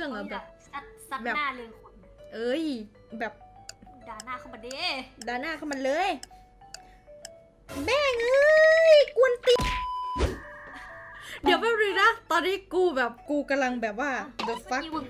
รื่องอะแบบซัดซัดแบบหน้าเลยคนเอ้ย แบบด่าหน้าเข้ามาเด้ดาหน้าเข้ามาเลยแม่งเอ้ยกวนตีนเดี๋ยวแป๊บนึงนะตอนนี้กูแบบกูกำลังแบบว่า the เมื่อ fuck กี้มึง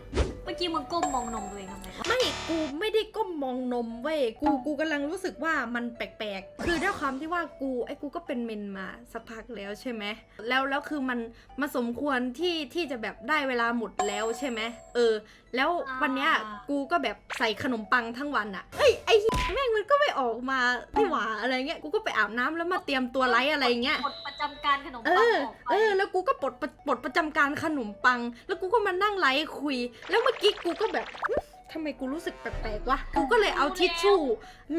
เมื่อกี้มึงก้มมองนมตัวเองทำไมวะไม่ กูไม่ได้ก้มมองนมเว้ยกูกูกำลังรู้สึกว่ามันแปลกๆ คือด้วยความที่ว่ากูไอ้กูก็เป็นเมนมาสักพักแล้วใช่ไหมแล้วแล้วคือมันมาสมควรที่ที่จะแบบได้เวลาหมดแล้วใช่ไหมเออ แล้ววันเนี้ยกูก็แบบใส่ขนมปังทั้งวันอะเฮ้ยไอ้เหี้ยแม่งมันก็ไม่ออกมาไม่หวาอะไรเงี้ยกูก็ไปอาบน้ำแล้วมาเตรียมตัวไลฟ์อะไรเงี้ยกดประจำการขนมเอปังอออกไปเออแล้วกูก็ปลดประปลดประจำการขนมปัง แล้วกูก็มานั่งไลฟ์คุย แล้วเมื่อกี้กูก็แบบหึ ทำไมกูรู้สึกแปลกๆวะ กูก็เลยเอาทิชชู่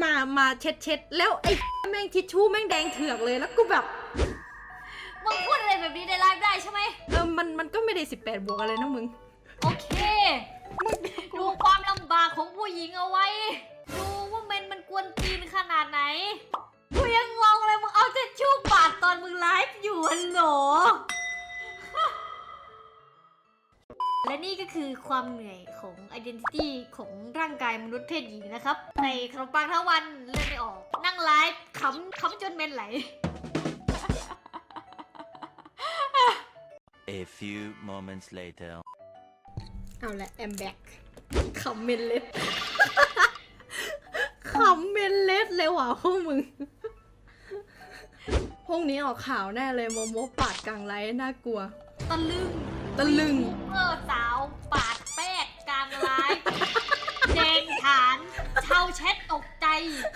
มามาเช็ดเช็ดๆแล้วไอ้แม่งทิชชู่แม่งแดงเถือกเลยแล้วกูแบบมึงพูดอะไรแบบนี้ในไลฟ์ได้ใช่ไหมเออมันมันก็ไม่ได้ 18 บวกอะไรนะมึง โอเค ดูความลำบากของผู้หญิงเอาไว้ ดูว่าเมนมันกวนตีนขนาดไหน และนี่ก็คือความเหนื่อยของ identity ของร่างกายมนุษย์เพศหญิงนะครับ ในขนมปังทั้งวันเล่นไม่ออก นั่งไลฟ์ขำขำจนเมนไหล A few moments later. เอาละแอมแบ็กคอมเมนเลสคอมเมนเลสเลยว่ะพวกมึงพวกนี้ออกข่าวแน่เลยโมโมปาดกลางไลฟ์น่ากลัวตะลึง ตะลึง เออสาว ปาดแป๊กกลางไลฟ์เจงฐาน ชาวแชทตกใจ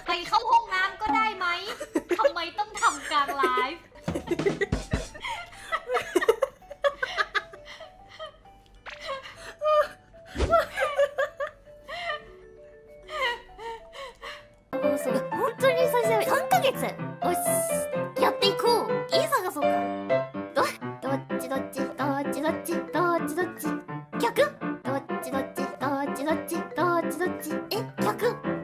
ไปเข้าห้อง っちどっち？どっちどっち？どっちどっち？どっちえ？曲